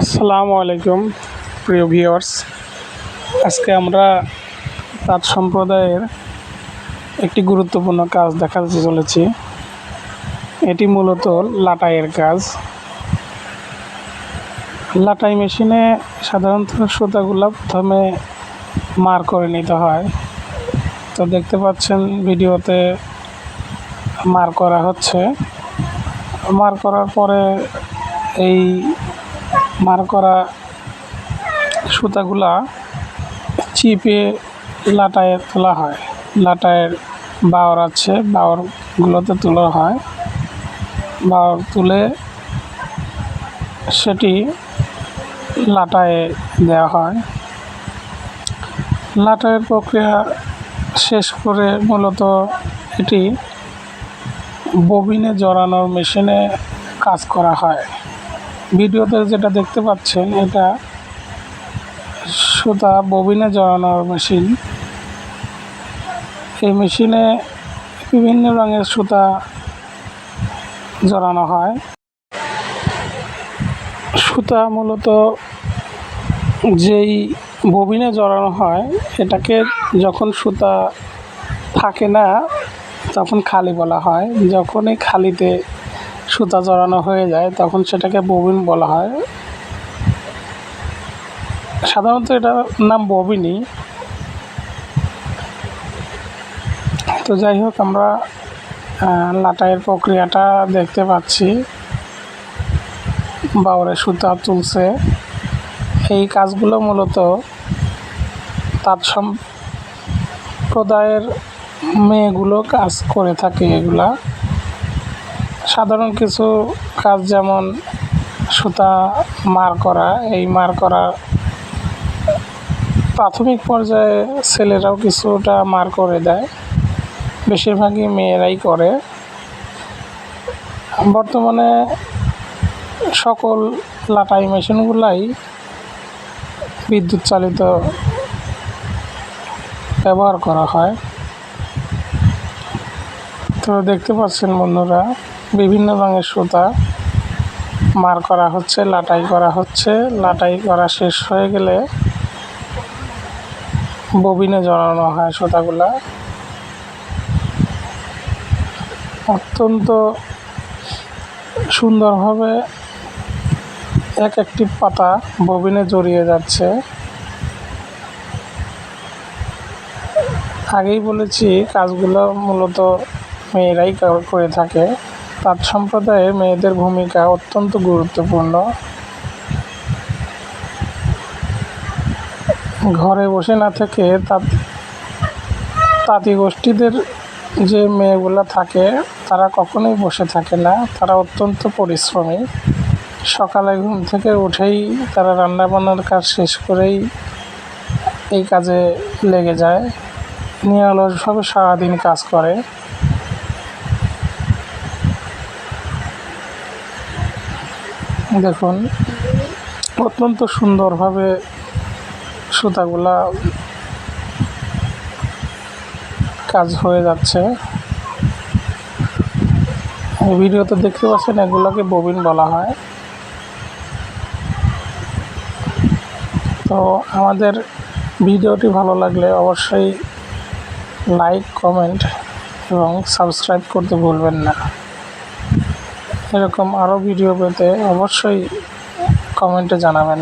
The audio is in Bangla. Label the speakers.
Speaker 1: আসসালামু আলাইকুম, প্রিয় ভিউয়ার্স। আজকে আমরা তাঁত সম্প্রদায়ের একটি গুরুত্বপূর্ণ কাজ দেখাতে চলেছি। এটি মূলত লাটাইয়ের কাজ। লাটাই মেশিনে সাধারণত সুতাগুলো প্রথমে মার করে নিতে হয়। তো দেখতে পাচ্ছেন ভিডিওতে মার করা হচ্ছে। মার করার পরে এই মার করা সুতাগুলা চিপে লাটায় তোলা হয়। লাটায়ের বাওর আছে, বাওরগুলোতে তোলা হয়। বাওর তুলে সেটি লাটায় দেওয়া হয়। লাটায়ের প্রক্রিয়া শেষ করে মূলত এটি ববিনে জড়ানোর মেশিনে কাজ করা হয়। ভিডিওতে যেটা দেখতে পাচ্ছেন, এটা সুতা ববিনে জড়ানোর মেশিন। এই মেশিনে বিভিন্ন রঙের সুতা জড়ানো হয়। সুতা মূলত যেই ববিনে জড়ানো হয়, এটাকে যখন সুতা থাকে না, তখন খালি বলা হয়। যখনই খালিতে সুতা জড়ানো হয়ে যায়, তখন সেটাকে ববিন বলা হয়। সাধারণত এটার নাম ববিনই। তো যাই হোক, আমরা লাটাইয়ের প্রক্রিয়াটা দেখতে পাচ্ছি। বাউরে সুতা তুলছে। এই কাজগুলো মূলত তাঁত সম্প্রদায়ের মেয়েগুলো কাজ করে থাকে এগুলা। সাধারণ কিছু কাজ যেমন সুতা মার করা, এই মার করা, প্রাথমিক পর্যায়ে ছেলেরাও কিছুটা মার করে দেয়। বেশিরভাগই মেয়েরাই করে। বর্তমানে সকল লাটাই মেশিনগুলাই বিদ্যুৎ চালিত ব্যবহার করা হয়। তো দেখতে পাচ্ছেন বন্ধুরা, বিভিন্ন রঙের সুতা। মার করা হচ্ছে, লাটাই করা হচ্ছে। লাটাই করা শেষ হয়ে গেলে ববিনে জড়ানো হয় সুতাগুলা। অত্যন্ত সুন্দরভাবে এক একটি পাতা ববিনে জড়িয়ে যাচ্ছে। আগেই বলেছি, কাজগুলো মূলত মেয়েরাই করে থাকে। তাঁত সম্প্রদায়ে মেয়েদের ভূমিকা অত্যন্ত গুরুত্বপূর্ণ। ঘরে বসে না থেকে তাঁত গোষ্ঠীদের যে মেয়েগুলো থাকে, তারা কখনোই বসে থাকে না। তারা অত্যন্ত পরিশ্রমী। সকালে ঘুম থেকে উঠেই তারা রান্নাবান্নার কাজ শেষ করেই এই কাজে লেগে যায়। নিরলসভাবে সারাদিন কাজ করে। দেখুন, অত্যন্ত সুন্দরভাবে সুতাগুলা কাজ হয়ে যাচ্ছে। ভিডিওতে দেখতে পাচ্ছেন, এগুলোকে ববিন বলা হয়। তো আমাদের ভিডিওটি ভালো লাগলে অবশ্যই লাইক, কমেন্ট এবং সাবস্ক্রাইব করতে ভুলবেন না। এরকম আরও ভিডিও পেতে অবশ্যই কমেন্টে জানাবেন।